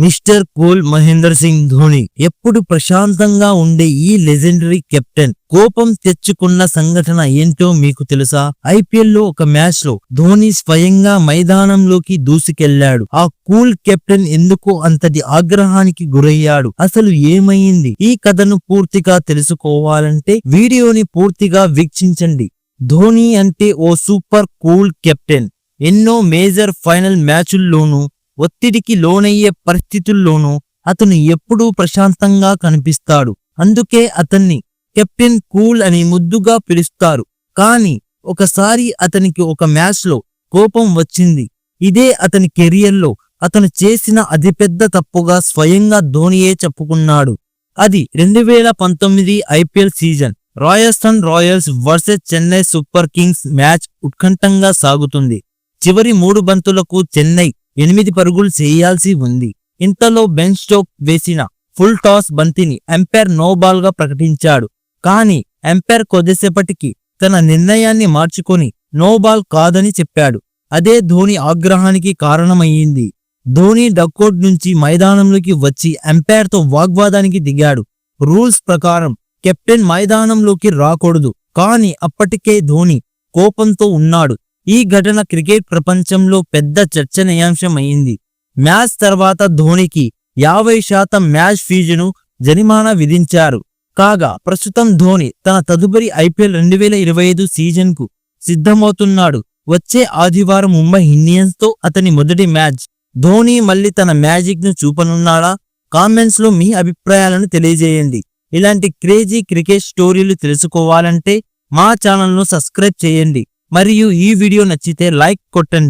Mister cool Mahender Singh Dhoni ఎప్పుడు ప్రశాంతంగా ఉండే ఈ లెజెండరీ కెప్టెన్ కోపం తెచ్చుకున్న సంఘటన ఏంటో మీకు తెలుసా? ఐపీఎల్లో ఒక మ్యాచ్లో ధోని స్వయంగా మైదానంలోకి దూసుకెళ్ళాడు. ఆ కూల్ కెప్టెన్ ఎందుకు అంతటి ఆగ్రహానికి గురయ్యాడు? అసలు ఏమైంది? ఈ కథను పూర్తిగా తెలుసుకోవాలంటే వీడియోని పూర్తిగా వీక్షించండి. ధోని అంటే ఓ సూపర్ కూల్ కెప్టెన్. ఎన్నో మేజర్ ఫైనల్ మ్యాచుల్లోనూ ఒత్తిడికి లోనయ్యే పరిస్థితుల్లోనూ అతను ఎప్పుడూ ప్రశాంతంగా కనిపిస్తాడు. అందుకే అతన్ని కెప్టెన్ కూల్ అని ముద్దుగా పిలుస్తారు. కానీ ఒకసారి అతనికి ఒక మ్యాచ్లో కోపం వచ్చింది. ఇదే అతని కెరియర్లో అతను చేసిన అతిపెద్ద తప్పుగా స్వయంగా ధోనియే చెప్పుకున్నాడు. అది రెండు వేల పంతొమ్మిది IPL season. Rajasthan Royals versus Chennai Super Kings match ఉత్కంఠంగా సాగుతుంది. చివరి మూడు బంతులకు చెన్నై ఎనిమిది పరుగులు చేయాల్సి ఉంది. ఇంతలో బెన్ స్టోక్ వేసిన ఫుల్ టాస్ బంతిని ఎంపైర్ నో బాల్గా ప్రకటించాడు. కానీ ఎంపైర్ కొద్దిసేపటికి తన నిర్ణయాన్ని మార్చుకొని నో బాల్ కాదని చెప్పాడు. అదే ధోని ఆగ్రహానికి కారణమయ్యింది. ధోని డక్కోట్ నుంచి మైదానంలోకి వచ్చి ఎంపైర్తో వాగ్వాదానికి దిగాడు. రూల్స్ ప్రకారం కెప్టెన్ మైదానంలోకి రాకూడదు. కానీ అప్పటికే ధోని కోపంతో ఉన్నాడు. ఈ ఘటన క్రికెట్ ప్రపంచంలో పెద్ద చర్చనీయాంశమైంది మ్యాచ్ తర్వాత ధోనికి యాభై శాతం మ్యాచ్ ఫీజును జరిమానా విధించారు. కాగా ప్రస్తుతం ధోని తన తదుపరి ఐపీఎల్ రెండు వేల ఇరవై ఐదు సీజన్కు సిద్ధమవుతున్నాడు. వచ్చే ఆదివారం ముంబై ఇండియన్స్తో అతని మొదటి మ్యాచ్. ధోని మళ్ళీ తన మ్యాజిక్ను చూపనున్నాడా? కామెంట్స్లో మీ అభిప్రాయాలను తెలియజేయండి. ఇలాంటి క్రేజీ క్రికెట్ స్టోరీలు తెలుసుకోవాలంటే మా ఛానల్ను సబ్స్క్రైబ్ చేయండి. మరియు ఈ వీడియో నచ్చితే లైక్ కొట్టండి.